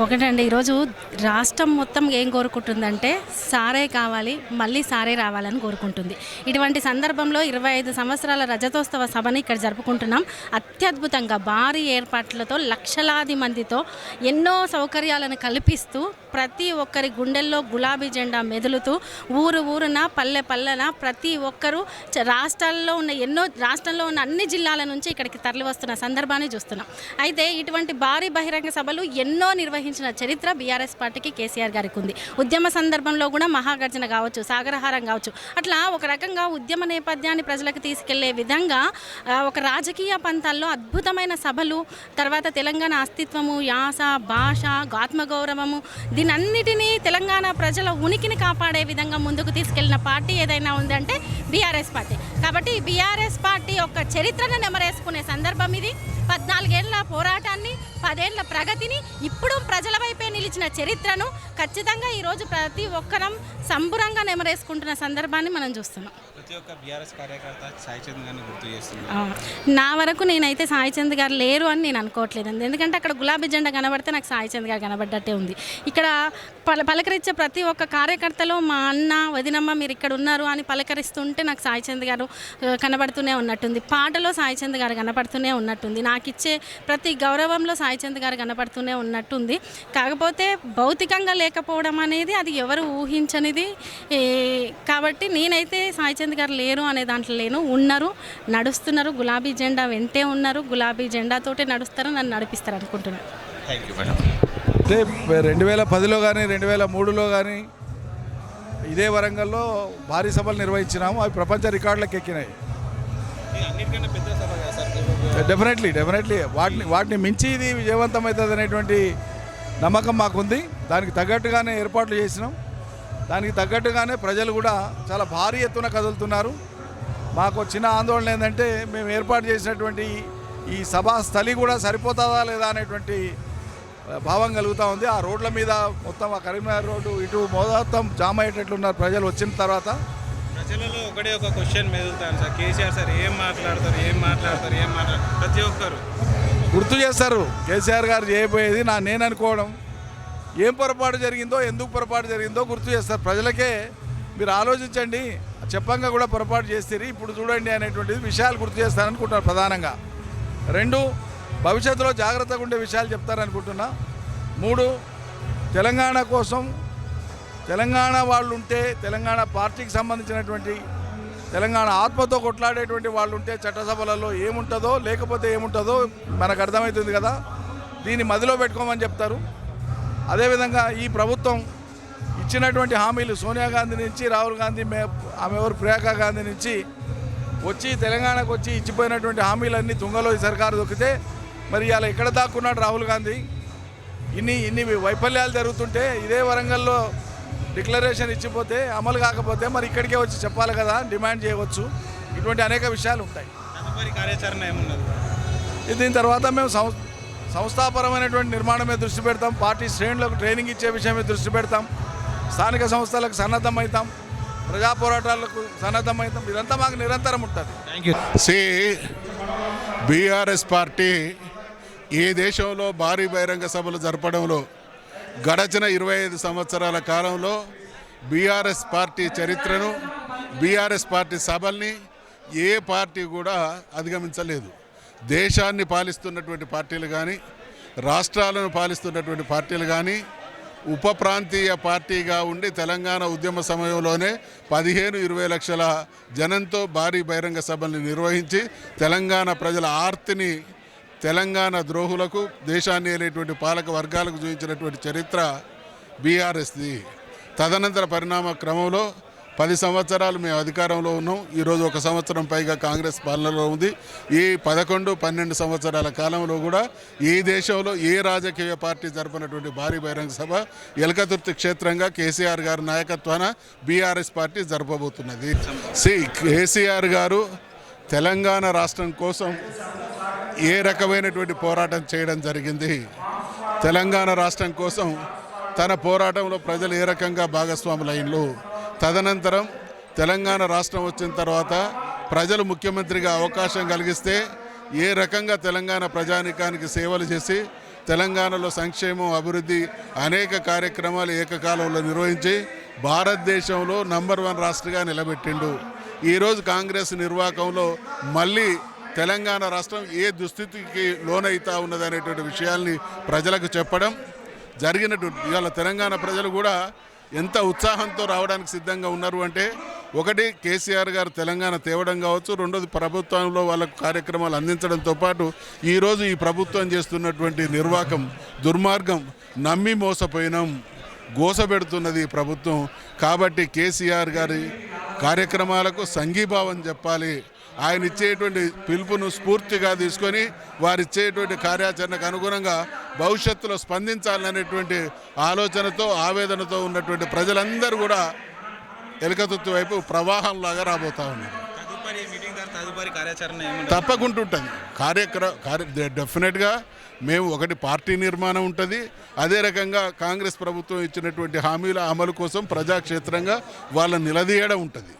ఒకటండి ఈరోజు రాష్ట్రం మొత్తం ఏం కోరుకుంటుందంటే సారే కావాలి మళ్ళీ సారే రావాలని కోరుకుంటుంది. ఇటువంటి సందర్భంలో ఇరవై ఐదు సంవత్సరాల రజతోత్సవ సభని ఇక్కడ జరుపుకుంటున్నాం. అత్యద్భుతంగా భారీ ఏర్పాట్లతో లక్షలాది మందితో ఎన్నో సౌకర్యాలను కల్పిస్తూ ప్రతి ఒక్కరి గుండెల్లో గులాబీ జెండా మెదులుతూ ఊరు ఊరున పల్లె పల్లెన ప్రతి ఒక్కరూ చ- రాష్ట్రాల్లో ఉన్న ఎన్నో రాష్ట్రంలో ఉన్న అన్ని జిల్లాల నుంచి ఇక్కడికి తరలి వస్తున్న సందర్భాన్ని చూస్తున్నాం. అయితే ఇటువంటి భారీ బహిరంగ సభలు ఎన్నో నిర్వహించిన చరిత్ర బీఆర్ఎస్ పార్టీకి కేసీఆర్ గారికి ఉంది ఉద్యమ సందర్భంలో కూడా మహాగర్జన కావచ్చు సాగరహారం కావచ్చు. అట్లా ఒక రకంగా ఉద్యమ నేపథ్యాన్ని ప్రజలకు తీసుకెళ్ళే విధంగా ఒక రాజకీయ పంతాల్లో అద్భుతమైన సభలు తర్వాత తెలంగాణ అస్తిత్వము యాస భాష ఆత్మగౌరవము దీనన్నిటినీ తెలంగాణ ప్రజల ఉనికిని కాపాడే విధంగా ముందుకు తీసుకెళ్ళిన పార్టీ ఏదైనా ఉందంటే బీఆర్ఎస్ పార్టీ. కాబట్టి బీఆర్ఎస్ పార్టీ యొక్క చరిత్రను నెమరేసుకునే సందర్భం ఇది. పద్నాలుగేళ్ళ పోరాటాన్ని పదేళ్ళ ప్రగతిని ఇప్పుడు ప్రజల వైపే నిలిచిన చరిత్రను ఖచ్చితంగా ఈరోజు ప్రతి ఒక్కరం సంబురంగా నెమరేసుకుంటున్న సందర్భాన్ని మనం చూస్తున్నాం. ప్రతి ఒక్క బీఆర్ఎస్ కార్యకర్త సాయి చంద్ గారిని గుర్తు చేస్తున్నాను నా వరకు నేనైతే సాయి చంద్ గారు లేరు అని నేను అనుకోవట్లేదు ఎందుకంటే అక్కడ గులాబీ జెండా కనబడితే నాకు సాయి చంద్ గారు కనబడ్డట్టే ఉంది. ఇక్కడ పల పలకరించే ప్రతి ఒక్క కార్యకర్తలో మా అన్న వదినమ్మ మీరు ఇక్కడ ఉన్నారు అని పలకరిస్తుంటే నాకు సాయి చంద్ గారు కనబడుతూనే ఉన్నట్టుంది. పాటలో సాయి చంద్ గారు కనపడుతూనే ఉన్నట్టుంది. నాకు ఇచ్చే ప్రతి గౌరవంలో సాయి చంద్ గారు కనపడుతూనే ఉన్నట్టుంది. కాకపోతే భౌతికంగా లేకపోవడం అనేది అది ఎవరు ఊహించనిది. కాబట్టి నేనైతే సాయి చంద్ గారు లేరు అనే దాంట్లో లేను. ఉన్నారు నడుస్తున్నారు. గులాబీ జెండా వెంటే ఉన్నారు. గులాబీ జెండాతోటే నడుస్తారు నన్ను నడిపిస్తారు అనుకుంటున్నాను. అంటే రెండు వేల పదిలో కానీ రెండు వేల మూడులో కానీ ఇదే వరంగల్లో భారీ సభలు నిర్వహించినాము. అవి ప్రపంచ రికార్డులకు ఎక్కినాయి. ఇది అన్నిటికన్నా పెద్ద సభ కదా సార్? డెఫినెట్లీ డెఫినెట్లీ వాటిని వాటిని మించి ఇది విజయవంతమవుతుంది అనేటువంటి నమ్మకం మాకుంది. దానికి తగ్గట్టుగానే ఏర్పాట్లు చేసినాం. దానికి తగ్గట్టుగానే ప్రజలు కూడా చాలా భారీ ఎత్తున కదులుతున్నారు. మాకు చిన్న ఆందోళన ఏంటంటే మేము ఏర్పాటు చేసినటువంటి ఈ సభా స్థలి కూడా సరిపోతుందా లేదా అనేటువంటి భావం కలుగుతూ ఉంది. ఆ రోడ్ల మీద మొత్తం ఆ కరీంనగర్ రోడ్డు ఇటు మొత్తం జామ్ అయ్యేటట్లున్నారు ప్రజలు వచ్చిన తర్వాత. ప్రజలలో ఒకటే ఒక క్వశ్చన్ మెదులుతాను సార్. కేసీఆర్ సార్ ఏం మాట్లాడతారు ఏం మాట్లాడతారు ఏం మాట్లాడతారు? ప్రతి ఒక్కరు. గుర్తు చేస్తారు కేసీఆర్ గారు చేయబోయేది నా నేను అనుకోవడం ఏం పొరపాటు జరిగిందో ఎందుకు పొరపాటు జరిగిందో గుర్తు చేస్తారు. ప్రజలకే మీరు ఆలోచించండి. చెప్పంగా కూడా పొరపాటు చేస్తారు. ఇప్పుడు చూడండి అనేటువంటిది విషయాలు గుర్తు చేస్తారనుకుంటున్నారు ప్రధానంగా. రెండు భవిష్యత్తులో జాగ్రత్తగా ఉండే విషయాలు చెప్తారనుకుంటున్నా. మూడు తెలంగాణ కోసం తెలంగాణ వాళ్ళు ఉంటే తెలంగాణ పార్టీకి సంబంధించినటువంటి తెలంగాణ ఆత్మతో కొట్లాడేటువంటి వాళ్ళు ఉంటే చట్టసభలలో ఏముంటుందో లేకపోతే ఏముంటుందో మనకు అర్థమవుతుంది కదా. దీన్ని మదిలో పెట్టుకోమని చెప్తారు. అదేవిధంగా ఈ ప్రభుత్వం ఇచ్చినటువంటి హామీలు సోనియా గాంధీ నుంచి రాహుల్ గాంధీ మే ఆమె ఎవరు ప్రియాంక గాంధీ నుంచి వచ్చి తెలంగాణకు వచ్చి ఇచ్చిపోయినటువంటి హామీలన్నీ తుంగలో ఈ సర్కారు దొక్కితే మరి ఇవాళ ఎక్కడ దాక్కున్నాడు రాహుల్ గాంధీ? ఇన్ని ఇన్ని వైఫల్యాలు జరుగుతుంటే ఇదే వరంగల్లో డిక్లరేషన్ ఇచ్చిపోతే అమలు కాకపోతే మరి ఇక్కడికే వచ్చి చెప్పాలి కదా డిమాండ్ చేయవచ్చు. ఇటువంటి అనేక విషయాలు ఉంటాయి. కార్యాచరణ ఏమున్నది? దీని తర్వాత మేము సంస్థాపరమైనటువంటి నిర్మాణం మీద దృష్టి పెడతాం. పార్టీ శ్రేణులకు ట్రైనింగ్ ఇచ్చే విషయం మీద దృష్టి పెడతాం. స్థానిక సంస్థలకు సన్నద్ధమవుతాం ప్రజా పోరాటాలకు సన్నద్ధమవుతాం ఇదంతా మాకు నిరంతరం ఉంటుంది. థ్యాంక్ యూ సి బీఆర్ఎస్ పార్టీ ఈ దేశంలో భారీ బహిరంగ సభలు జరపడంలో గడచిన ఇరవై ఐదు సంవత్సరాల కాలంలో బీఆర్ఎస్ పార్టీ చరిత్రను బీఆర్ఎస్ పార్టీ సభల్ని ఏ పార్టీ కూడా అధిగమించలేదు. దేశాన్ని పాలిస్తున్నటువంటి పార్టీలు కానీ రాష్ట్రాలను పాలిస్తున్నటువంటి పార్టీలు కానీ ఉప ప్రాంతీయ పార్టీగా ఉండి తెలంగాణ ఉద్యమ సమయంలోనే పదిహేను ఇరవై లక్షల జనంతో భారీ బహిరంగ సభల్ని నిర్వహించి తెలంగాణ ప్రజల ఆర్తిని తెలంగాణ ద్రోహులకు దేశాన్ని అనేటువంటి పాలక వర్గాలకు చూపించినటువంటి చరిత్ర బీఆర్ఎస్ది. తదనంతర పరిణామ క్రమంలో పది సంవత్సరాలు మేము అధికారంలో ఉన్నాం. ఈరోజు ఒక సంవత్సరం పైగా కాంగ్రెస్ పాలనలో ఉంది. ఈ పదకొండు పన్నెండు సంవత్సరాల కాలంలో కూడా ఈ దేశంలో ఏ రాజకీయ పార్టీ జరపనటువంటి భారీ బహిరంగ సభ ఎలకతుర్తి క్షేత్రంగా కేసీఆర్ గారి నాయకత్వాన బీఆర్ఎస్ పార్టీ జరపబోతున్నది. సి కేసీఆర్ గారు తెలంగాణ రాష్ట్రం కోసం ఏ రకమైనటువంటి పోరాటం చేయడం జరిగింది? తెలంగాణ రాష్ట్రం కోసం తన పోరాటంలో ప్రజలు ఏ రకంగా భాగస్వాములైన్లు? తదనంతరం తెలంగాణ రాష్ట్రం వచ్చిన తర్వాత ప్రజలు ముఖ్యమంత్రిగా అవకాశం కలిగిస్తే ఏ రకంగా తెలంగాణ ప్రజానికానికి సేవలు చేసి తెలంగాణలో సంక్షేమం అభివృద్ధి అనేక కార్యక్రమాలు ఏకకాలంలో నిర్వహించి భారతదేశంలో నంబర్ వన్ రాష్ట్రంగా నిలబెట్టిండు. ఈరోజు కాంగ్రెస్ నిర్వాహకంలో మళ్ళీ తెలంగాణ రాష్ట్రం ఏ దుస్థితికి లోనైతా ఉన్నదనేటువంటి విషయాల్ని ప్రజలకు చెప్పడం జరిగినటువంటి ఇవాళ తెలంగాణ ప్రజలు కూడా ఎంత ఉత్సాహంతో రావడానికి సిద్ధంగా ఉన్నారు అంటే ఒకటి కేసీఆర్ గారు తెలంగాణ తేవడం కావచ్చు రెండోది ప్రభుత్వంలో వాళ్ళకు కార్యక్రమాలు అందించడంతో పాటు ఈరోజు ఈ ప్రభుత్వం చేస్తున్నటువంటి నిర్వాహకం దుర్మార్గం నమ్మి మోసపోయినాం గోసపెడుతున్నది ఈ ప్రభుత్వం. కాబట్టి కేసీఆర్ గారి కార్యక్రమాలకు సంఘీభావం చెప్పాలి. ఆయన ఇచ్చేటువంటి పిలుపును స్ఫూర్తిగా తీసుకొని వారు ఇచ్చేటువంటి కార్యాచరణకు అనుగుణంగా భవిష్యత్తులో స్పందించాలనేటువంటి ఆలోచనతో ఆవేదనతో ఉన్నటువంటి ప్రజలందరూ కూడా ఎలకతుత్తు వైపు ప్రవాహంలాగా రాబోతా ఉన్నారు. తప్పకుండా ఉంటుంది. కార్యక్ర కార్య డెఫినెట్గా మేము ఒకటి పార్టీ నిర్మాణం ఉంటుంది. అదే రకంగా కాంగ్రెస్ ప్రభుత్వం ఇచ్చినటువంటి హామీల అమలు కోసం ప్రజాక్షేత్రంగా వాళ్ళని నిలదీయడం ఉంటుంది.